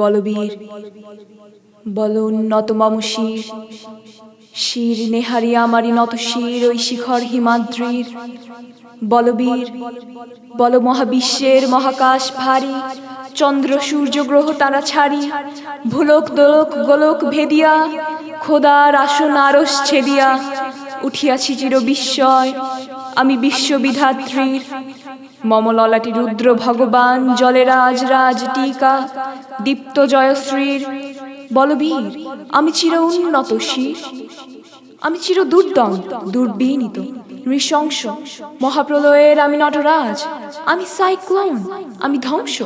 বলবীর, বল উন্নত মম শির শির নেহারি আমারি নত শির, ওই শিখর হিমাদ্রির। বলবীর, বল মহাবিশ্বের মহাকাশ ভারী, চন্দ্র সূর্য গ্রহ তারা ছাড়ি, ভুলক দোলক গোলক ভেদিয়া, খোদার আসন আরস ছেদিয়া, উঠিয়াছি চির বিস্ময় আমি বিশ্ববিধাত্রীর। মমললাটি রুদ্র ভগবান জলেরাজ রাজ টিকা, দীপ্ত জয়শ্রীর। বলবীর, আমি চির উন্নত শির, আমি চির দুর্দম, দুর্বিনীত। নৃশংস, মহাপ্রলয়ের আমি নটরাজ, আমি সাইক্লোন, আমি ধ্বংস,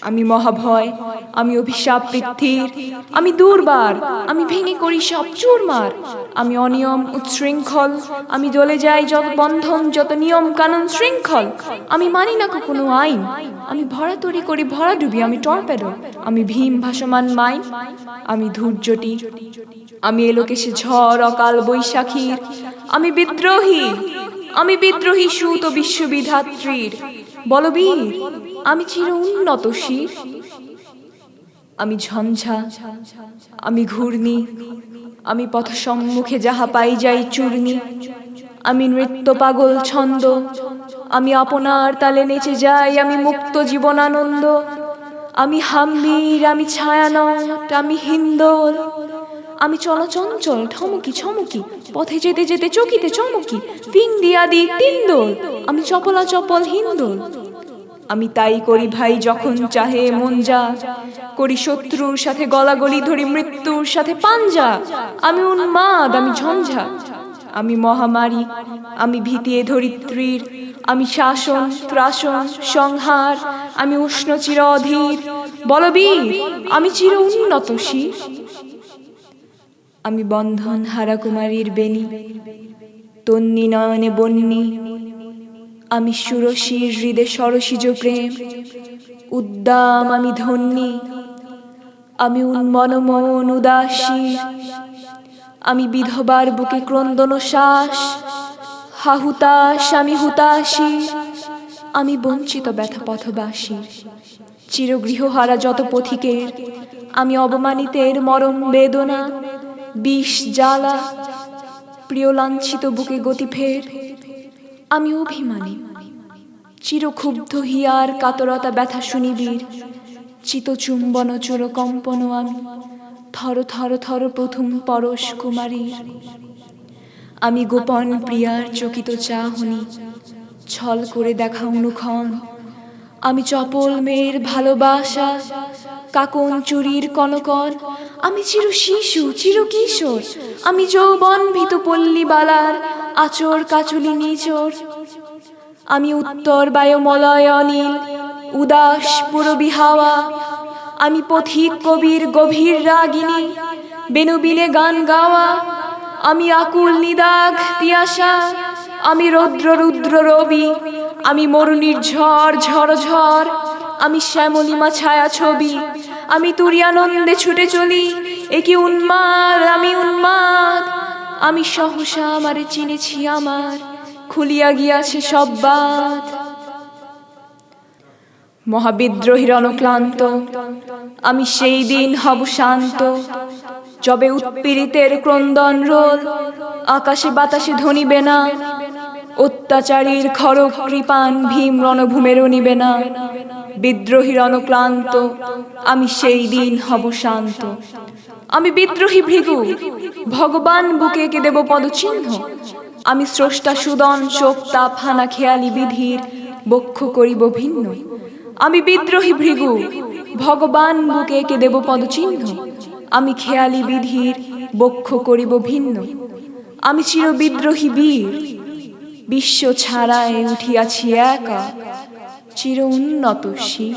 আমি মহাভয়, আমি অভিশাপ পৃথ্বীর, আমি দুর্বার, আমি ভেঙে করি সব চুরমার, আমি অনিয়ম উচ্ছৃঙ্খল, আমি জ্বলে যাই যত বন্ধন, যত নিয়ম কানুন শৃঙ্খল, আমি মানি না কোনো আইন, আমি ভরা তরি করি ভরা ডুবি, আমি টর্পেডো, আমি ভীম ভাসমান মাইন, আমি ধৈর্যটি আমি এলোকেশে ঝড়, অকাল বৈশাখীর, আমি বিদ্রোহী আমি বিদ্রোহী সুত বিশ্ববিধাত্রীর। বলবীর, আমি চির উন্নত শির। আমি ঝঞ্ঝা, আমি ঘূর্ণি, আমি পথ সম্মুখে যাহা পাই যাই চূর্ণি। আমি নৃত্য পাগল ছন্দ, আমি আপনার তালে নেচে যাই আমি মুক্ত জীবনানন্দ। আমি হাম্বির, আমি ছায়ানট, আমি হিন্দোল আমি চলচঞ্চল ঠমকি ছমকি পথে যেতে যেতে চকিতে চমকি, ফিং দিয়া দি তিন দোল, আমি চপলা চপল হিন্দোল আমি তাই করি ভাই যখন চাহে মন যা, করি শত্রুর সাথে গলাগলি ধরি মৃত্যুর সাথে পাঞ্জা, আমি উন্মাদ, আমি ঝঞ্ঝা। আমি মহামারী, আমি ভীতিয়ে ধরিত্রীর, আমি শাসন, ত্রাসন, সংহার, আমি উষ্ণ চির অধীর, বলবীর, আমি চির উন্নত শির। আমি বন্ধন হারা কুমারীর বেনি তন্নি নয়নে বন্নি। আমি সুরসীর হৃদে সরসিজ প্রেম, উদ্দাম আমি ধন্যি। আমি উন্মনমন উদাসী। আমি বিধবার বুকে ক্রন্দন শ্বাস হাহুতাস আমি হুতাশী। আমি বঞ্চিত ব্যথা পথবাসী। চিরগৃহহারা যত পথিকের, আমি অবমানিতের মরম বেদনা। বিষ জ্বালা, প্রিয় লাঞ্ছিত বুকে গতি ফের। আমি অভিমানী, চিরক্ষুব্ধ হিয়ার কাতরতা ব্যথা শুনিবীর চিতচুম্বন চোর কম্পন আমি, থর থর থর প্রথম পরশ কুমারীর আমি গোপন প্রিয়ার চকিত চা চাহনি, ছল করে দেখা অনুক্ষণ। আমি চপল মেয়ের ভালোবাসা কাকন চুরির কনকন আমি চির শিশু, চির কিশোর, আমি যৌবন ভীত পল্লী বালার, আচর কাচুলি নিচর। আমি উত্তর বায়ুমলয় অনিল, উদাস পুরবি হাওয়া। আমি পথিক কবির গভীর রাগিনী, বেনুবিনে গান গাওয়া। আমি আকুল নিদাঘ তিয়াসা আমি রৌদ্র রুদ্র রবি। আমি মরুনির ঝড় ঝড় ঝড় আমি শ্যামলিমা ছায়া ছবি আমি তুরিয়ানন্দে ছুটে চলি একি উন্মাদ? আমি উন্মাদ। আমি সহসা আমারে চিনেছি আমার, খুলিয়া গিয়াছে সব বাদ মহাবিদ্রোহীর অনক্লান্ত আমি সেই দিন হব শান্ত। যবে উৎপীড়িতের ক্রন্দন রোল, আকাশে বাতাসে ধনিবে না। অত্যাচারীর খড়গ কৃপান ভীম রণভূমেরও নিবে না। বিদ্রোহীর অনক্লান্ত আমি সেই দিন হব শান্ত। আমি বিদ্রোহী ভৃগু, ভগবান বুকে এঁকে দেব পদচিহ্ন। আমি স্রষ্টা সুদন চোখ তাপ হানা খেয়ালি, বিধির বক্ষ করিব ভিন্ন। আমি বিদ্রোহী ভৃগু, ভগবান বুকে এঁকে দেব পদচিহ্ন। আমি খেয়ালি, বিধির বক্ষ করিব ভিন্ন। আমি চির বিদ্রোহী বীর বিশ্ব ছাড়ায় উঠিয়াছি একা চির উন্নত শির